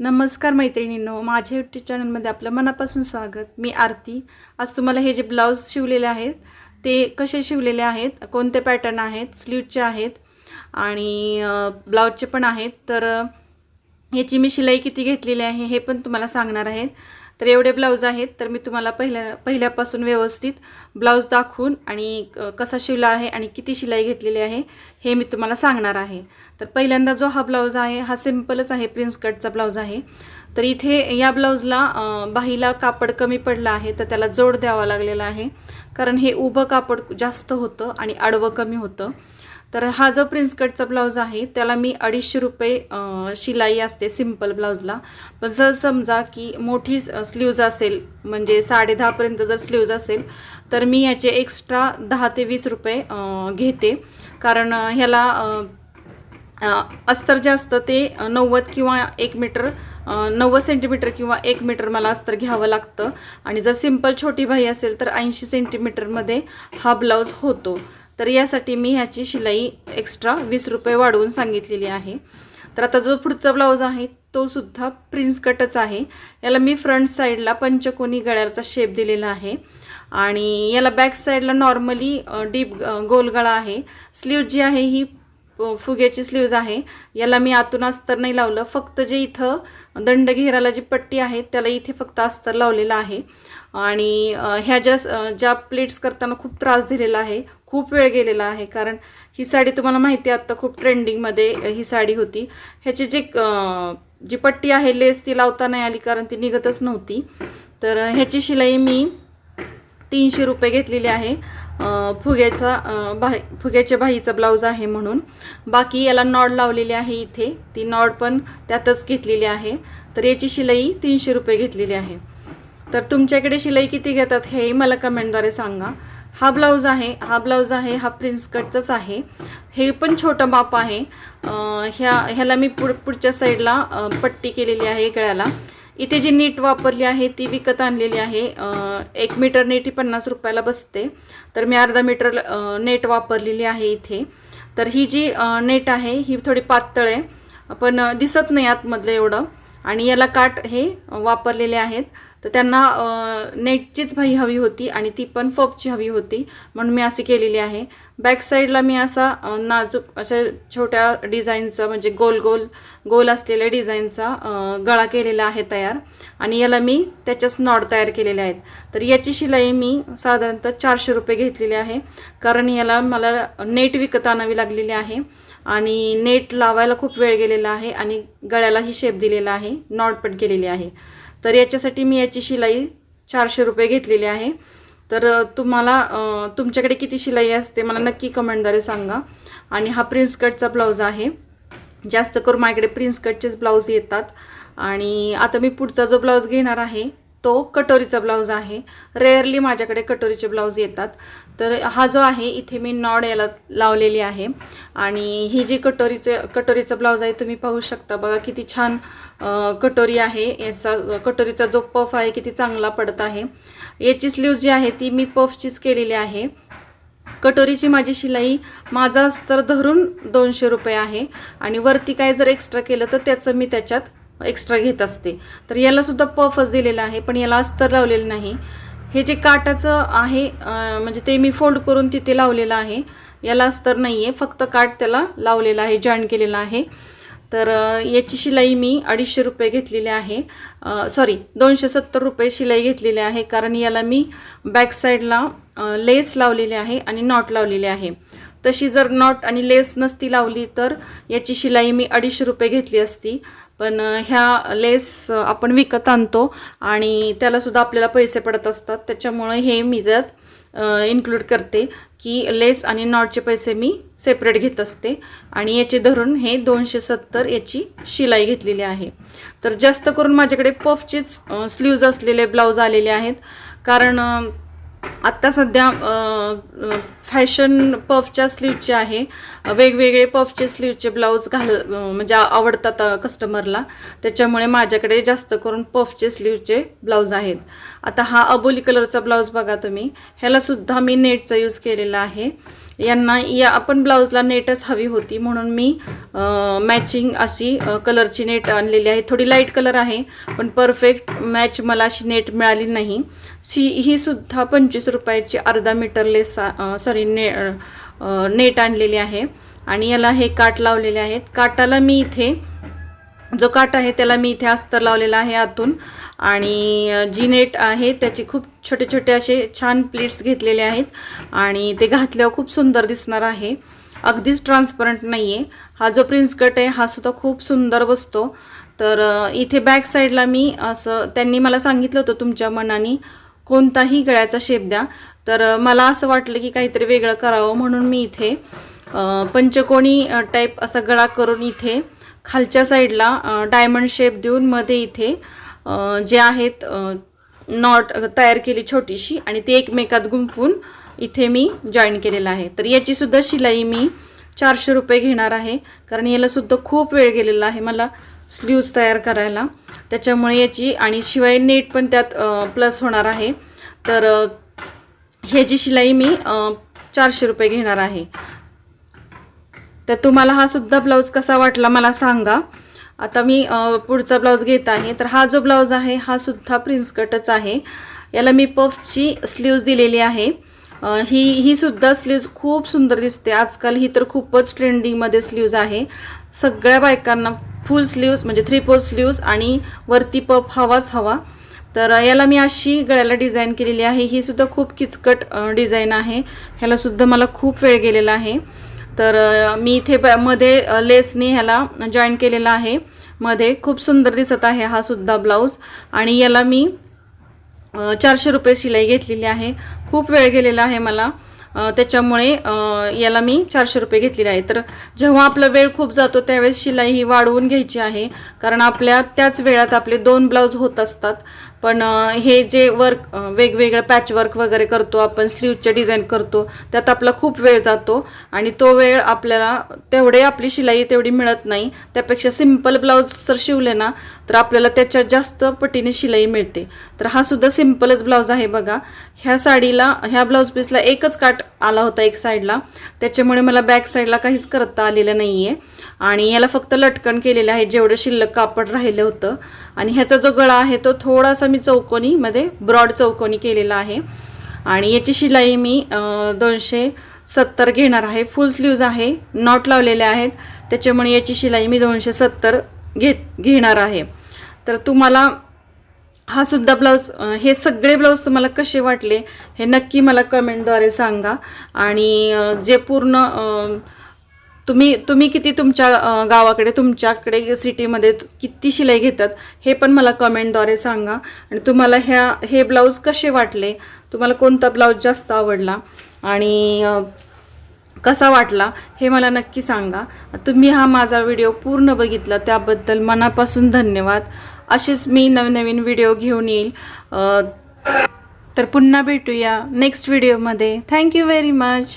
नमस्कार मैत्रिणींनो माझ्या यूट्यूब चॅनलमध्ये आपलं मनापासून स्वागत. मी आरती. आज तुम्हाला हे जे ब्लाऊज शिवलेले आहेत ते कसे शिवलेले आहेत कोणते पॅटर्न आहेत स्लीवचे आहेत आणि ब्लाऊजचे पण आहेत. तर याची मी शिलाई किती घेतलेली आहे हे पण तुम्हाला सांगणार आहेत. तर एवढे ब्लाऊज आहेत. तर मी तुम्हाला पहिल्या पहिल्यापासून व्यवस्थित ब्लाऊज दाखवून आणि कसा शिवला आहे आणि किती शिलाई घेतलेली आहे हे मी तुम्हाला सांगणार आहे. तर पहिल्यांदा जो हा ब्लाऊज आहे हा सिम्पलच आहे प्रिन्स कटचा ब्लाऊज आहे. तर इथे या ब्लाऊजला बाहीला कापड कमी पडलं आहे तर त्याला जोड द्यावा लागलेला आहे. कारण हे उभं कापड जास्त होतं आणि आडवं कमी होतं. तर हा जो प्रिन्स कटचा ब्लाऊज आहे त्याला मी अडीचशे रुपये शिलाई असते सिंपल ब्लाऊजला पण जर समजा की मोठी स्लीव्ज असेल म्हणजे साडे दहापर्यंत जर स्लीव्ज असेल तर मी याचे एक्स्ट्रा दहा ते वीस रुपये घेते. कारण ह्याला अस्तर जे असतं ते नव्वद किंवा एक मीटर नव्वद सेंटीमीटर किंवा एक मीटर मला अस्तर घ्यावं लागतं. आणि जर सिंपल छोटी बाई असेल तर ऐंशी सेंटीमीटरमध्ये हा ब्लाऊज होतो. तर यासाठी मी ह्याची शिलाई एक्स्ट्रा वीस रुपये वाढवून सांगितलेली आहे. तर आता जो पुढचा ब्लाऊज आहे तो सुद्धा प्रिन्स कटच आहे. याला मी फ्रंट साईडला पंचकोनी गळ्याचा शेप दिलेला आहे. आणि याला बॅक साईडला नॉर्मली डीप गोल गळा आहे. स्लीव जी आहे ही फुग्याची स्लीव्ज आहे. याला मी आतून अस्तर नाही लावलं. फक्त जे इथं दंड घेराला जी पट्टी आहे त्याला इथे फक्त अस्तर लावलेलं आहे. आणि ह्या ज्या ज्या प्लेट्स करताना खूप त्रास दिलेला आहे खूप वेळ गेलेला आहे. कारण ही साडी तुम्हाला माहिती आहे आत्ता खूप ट्रेंडिंगमध्ये ही साडी होती. ह्याची जे जी पट्टी आहे लेस ती लावता नाही आली कारण ती निघतच नव्हती. तर ह्याची शिलाई मी तीनशे रुपये घेतलेली आहे. फुग्याचा भाई फुग्याच्या बाहीचा ब्लाऊज आहे म्हणून. बाकी याला नॉड लावलेली आहे इथे. ती नॉड पण त्यातच घेतलेली आहे. तर याची शिलाई तीनशे रुपये घेतलेली आहे. तर तुमच्याकडे शिलाई किती घेतात हेही मला कमेंटद्वारे सांगा. हा ब्लाऊज आहे हा ब्लाऊज आहे हा प्रिन्स कटचाच आहे. हे पण छोटं माप आहे. ह्या ह्याला मी पुढ पुढच्या साईडला पट्टी केलेली आहे गळ्याला. इथे जी नीट वापरली आहे ती विकत आणलेली आहे. एक मीटर नेट ही पन्नास रुपयाला बसते. तर मी अर्धा मीटर नेट वापरलेली आहे इथे. तर ही जी नेट आहे ही थोडी पातळ आहे. पण दिसत नाही आतमधलं एवढं. आणि याला काठ हे वापरलेले आहेत. तर त्यांना नेटचीच भाई हवी होती आणि ती पण फॉपची हवी होती. म्हणून मी अशी केलेली आहे. बॅक साईडला मी असा नाजूक अशा छोट्या डिझाईनचा म्हणजे गोल गोल गोल असलेल्या डिझाईनचा गळा केलेला आहे तयार. आणि याला मी त्याच्याच नॉड तयार केलेले आहेत. तर याची शिलाई मी साधारणतः चारशे रुपये घेतलेली आहे. कारण याला मला नेट विकत आणावी लागलेली आहे. आणि नेट लावायला खूप वेळ गेलेला आहे आणि गळ्यालाही शेप दिलेला आहे. नॉड पण केलेली आहे. तर याच्यासाठी मी याची शिलाई चारशे रुपये घेतलेली आहे. तर तुम्हाला तुमच्याकडे किती शिलाई असते मला नक्की कमेंटद्वारे सांगा. आणि हा प्रिन्स कटचा ब्लाऊज आहे. जास्त करून माझ्याकडे प्रिन्स कटचेच ब्लाऊज येतात. आणि आता मी पुढचा जो ब्लाऊज घेणार आहे तो कटोरीचा ब्लाऊज आहे. रेअरली माझ्याकडे कटोरीचे ब्लाऊज येतात. तर हा जो आहे इथे मी नॉड याला लावलेली आहे. आणि ही जी कटोरीचे कटोरीचा ब्लाऊज आहे तुम्ही पाहू शकता. बघा किती छान कटोरी आहे. याचा कटोरीचा जो पफ आहे किती चांगला पडत आहे. याची स्लीव जी आहे ती मी पफचीच केलेली आहे. कटोरीची माझी शिलाई माझा अस्तर धरून दोनशे रुपये आहे. आणि वरती काय जर एक्स्ट्रा केलं तर त्याचं मी त्याच्यात एक्स्ट्रा घेत असते. तर यालासुद्धा पफच दिलेला आहे पण याला अस्तर लावलेलं नाही. हे जे काटाचं आहे म्हणजे ते मी फोल्ड करून तिथे लावलेलं आहे. याला अस्तर नाही आहे फक्त काट त्याला लावलेला आहे जॉईन केलेला आहे. तर याची शिलाई मी अडीचशे रुपये घेतलेली आहे. सॉरी दोनशे सत्तर रुपये शिलाई घेतलेली आहे कारण याला मी बॅक साईडला लेस लावलेली आहे आणि नॉट लावलेली आहे. तशी जर नॉट आणि लेस नसती लावली तर याची शिलाई मी अडीचशे रुपये घेतली असती. पण ह्या लेस आपण विकत आणतो आणि त्यालासुद्धा आपल्याला पैसे पडत असतात. त्याच्यामुळे हे मी त्यात इन्क्लूड करते की लेस आणि नॉटचे पैसे मी सेपरेट घेत असते. आणि याचे धरून हे दोनशे सत्तर याची शिलाई घेतलेली आहे. तर जास्त करून माझ्याकडे पफचेच स्लीव्ज असलेले ब्लाऊज आलेले आहेत. कारण आत्ता सध्या फॅशन पफच्या स्लीवचे आहे. वेगवेगळे पफचे स्लीवचे ब्लाऊज घाल म्हणजे आवडतात कस्टमरला. त्याच्यामुळे माझ्याकडे जास्त करून पफचे स्लीवचे ब्लाऊज आहेत. आता हा अबोली कलरचा ब्लाऊज बघा तुम्ही. ह्यालासुद्धा मी नेटचा यूज केलेला आहे. यांना या आपण ब्लाऊजला नेटच हवी होती म्हणून मी मॅचिंग अशी कलरची नेट आणलेली आहे. थोडी लाइट कलर आहे पण परफेक्ट मॅच मला अशी नेट मिळाली नाही. सी ही सुद्धा पंचवीस रुपयाची अर्धा मीटरलेस सॉरी ने नेट आणलेली आहे. आणि याला हे काट लावलेले आहेत. काटाला मी इथे जो काट आहे त्याला मी इथे अस्तर लावलेला आहे आतून. आणि जी नेट आहे त्याचे खूप छोटे छोटे असे छान प्लेट्स घेतलेले आहेत. आणि ते घातल्यावर खूप सुंदर दिसणार आहे. अगदीच ट्रान्सपरंट नाही आहे हा जो प्रिन्स कट आहे हा सुद्धा खूप सुंदर बसतो. तर इथे बॅक साईडला मी असं त्यांनी मला सांगितलं होतं तुमच्या मनाने कोणताही गळ्याचा शेप द्या. तर मला असं वाटलं की काहीतरी वेगळं करावं म्हणून मी इथे पंचकोणी टाईप असा गळा करून इथे खालच्या साईडला डायमंड शेप देऊन मध्ये इथे जे आहेत नॉट तयार केली छोटीशी आणि ती एकमेकात गुंफून इथे मी जॉईन केलेलं आहे. तर याचीसुद्धा शिलाई मी चारशे रुपये घेणार आहे. कारण याला सुद्धा खूप वेळ गेलेला आहे मला. स्लीव्ज तयार करायला. त्याच्यामुळे याची आणि शिवाय नेट पण त्यात प्लस होणार आहे. तर ह्याची शिलाई मी चारशे रुपये घेणार आहे. तर तुम्हाला हा सुद्धा ब्लाऊज कसा वाटला मला सांगा. आता मी पुढचा ब्लाऊज घेत आहे. तर हा जो ब्लाऊज आहे हा सुद्धा प्रिन्स कटच आहे. याला मी पफची स्लीव्ज दिलेली आहे. ही ही सुद्धा स्लीव्ज खूप सुंदर दिसते. आजकाल ही तर खूपच ट्रेंडिंगमध्ये स्लीव्ज आहे. सगळ्या बायकांना फुल स्लीव्ज म्हणजे थ्री फोर स्लीव्ज आणि वरती पप हवाच हवा. तर याला मी अशी गळ्याला डिझाईन केलेली आहे. ही सुद्धा खूप किचकट डिझाईन आहे. ह्याला सुद्धा मला खूप वेळ गेलेला आहे. तर मी इथे ब मध्ये लेसनी ह्याला जॉईन केलेला आहे. मध्ये खूप सुंदर दिसत आहे हा सुद्धा ब्लाऊज. आणि याला मी चारशे रुपये शिलाई घेतलेली आहे. खूप वेळ गेलेला आहे मला. त्याच्यामुळे याला मी चारशे रुपये घेतलेले आहे तर जेव्हा आपला वेळ खूप जातो त्यावेळेस शिलाई ही वाढवून घ्यायची आहे. कारण आपल्या त्याच वेळात आपले दोन ब्लाऊज होत असतात. पण हे जे वर्क वेगवेगळं पॅच वर्क वगैरे करतो आपण स्लीवचे डिझाईन करतो त्यात आपला खूप वेळ जातो आणि तो वेळ आपल्याला तेवढे आपली शिलाई तेवढी मिळत नाही. त्यापेक्षा सिंपल ब्लाऊज जर शिवले ना तर आपल्याला त्याच्यात जास्त पटीने शिलाई मिळते. तर हा सुद्धा सिम्पलच ब्लाऊज आहे बघा. ह्या साडीला ह्या ब्लाऊज पीसला एकच काट आला होता एक साईडला त्याच्यामुळे मला बॅक साईडला काहीच करता आलेलं नाही आहे आणि याला फक्त लटकन केलेलं आहे जेवढं शिल्लक कापड राहिलं होतं. आणि ह्याचा जो गळा आहे तो थोडासा मी चौकोनीमध्ये ब्रॉड चौकोनी केलेला आहे. आणि याची शिलाई मी दोनशे सत्तर घेणार आहे. फुल स्लीव्ज आहे नॉट लावलेले आहेत. त्याच्यामुळे याची शिलाई मी दोनशे सत्तर घेत घेणार आहे. तर तुम्हाला हा सुद्धा ब्लाऊज हे सगळे ब्लाऊज तुम्हाला कसे वाटले हे नक्की मला कमेंटद्वारे सांगा. आणि जे पूर्ण तुम्ही तुम्ही किती तुमच्या गावाकडे तुमच्याकडे सिटीमध्ये किती शिलाई घेतात हे पण मला कमेंटद्वारे सांगा. आणि तुम्हाला ह्या हे ब्लाऊज कसे वाटले? तुम्हाला कोणता ब्लाऊज जास्त आवडला? आणि कसा वाटला? हे मला नक्की सांगा. तुम्ही हा माझा व्हिडिओ पूर्ण बघितला त्याबद्दल मनापासून धन्यवाद. असेच मी नवनवीन व्हिडिओ घेऊन येईल. तर पुन्हा भेटूया नेक्स्ट व्हिडिओमध्ये. Thank you very much.